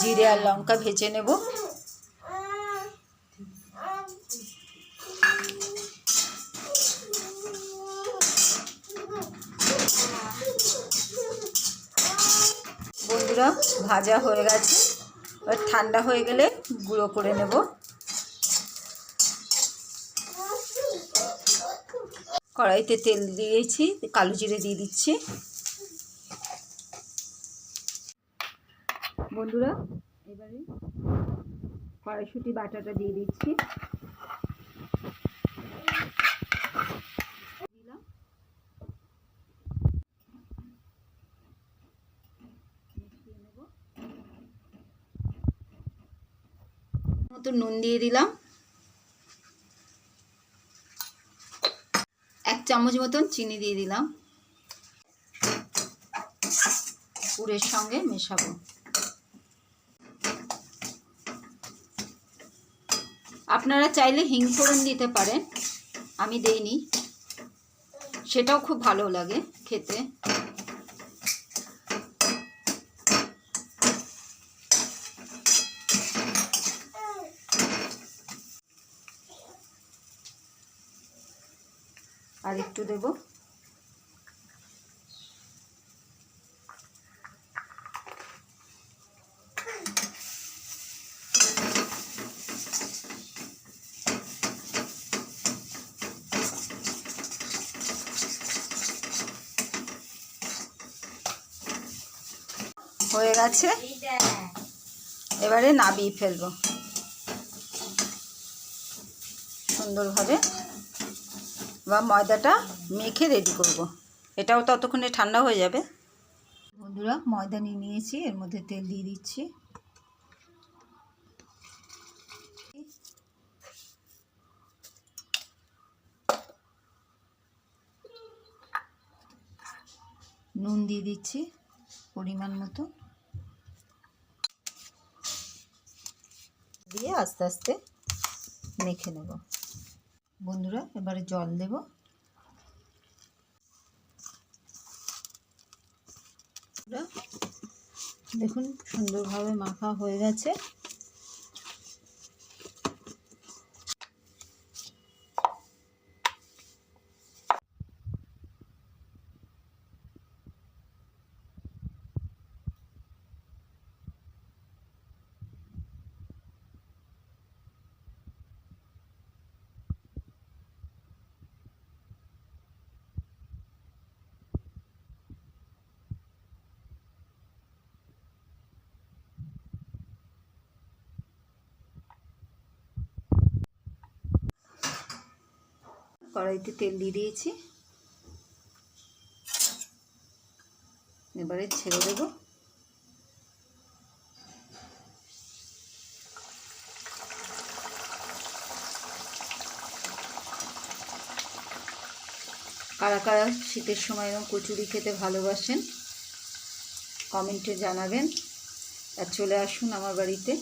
জিরে আর লঙ্কা ভেজে নেব। বন্ধুরা, ভাজা হয়ে গেছে। এবার ঠান্ডা হয়ে গেলে গুঁড়ো করে নেব। কড়াইতে তেল দিয়েছি, কালো জিরে দিয়ে দিচ্ছি। বন্ধুরা, এবারে কড়াইশুটি, বাটাটা দিয়ে দিচ্ছি। দিলাম মতো নুন দিয়ে দিলাম। এক চামচ মতন চিনি দিয়ে দিলাম। পুরের সঙ্গে মেশাবো। আপনারা চাইলে হিং ফোড়ন দিতে পারেন। আমি দেইনি। সেটাও খুব ভালো লাগে খেতে। আর একটু দেব। হয়ে গেছে। এবারে নাবিয়ে ফেলব। সুন্দরভাবে বা ময়দাটা মেখে রেডি করব। এটাও ততক্ষণে ঠান্ডা হয়ে যাবে। বন্ধুরা, ময়দা নিয়ে নিয়েছি, এর মধ্যে তেল দিয়ে দিচ্ছি। নুন দিয়ে দিচ্ছি পরিমাণ মতো। দিয়ে আস্তে আস্তে মেখে নেব। বন্ধুরা এবারে জল দেব। দেখুন সুন্দরভাবে মাখা হয়ে গেছে। কড়াইতে তেল দিয়ে দিয়েছি। এবারে ছেড়ে দেব। কারা কারা শীতের সময় এরকম কচুরি খেতে ভালোবাসেন, কমেন্টে জানাবেন। আর চলে আসুন আমার বাড়িতে।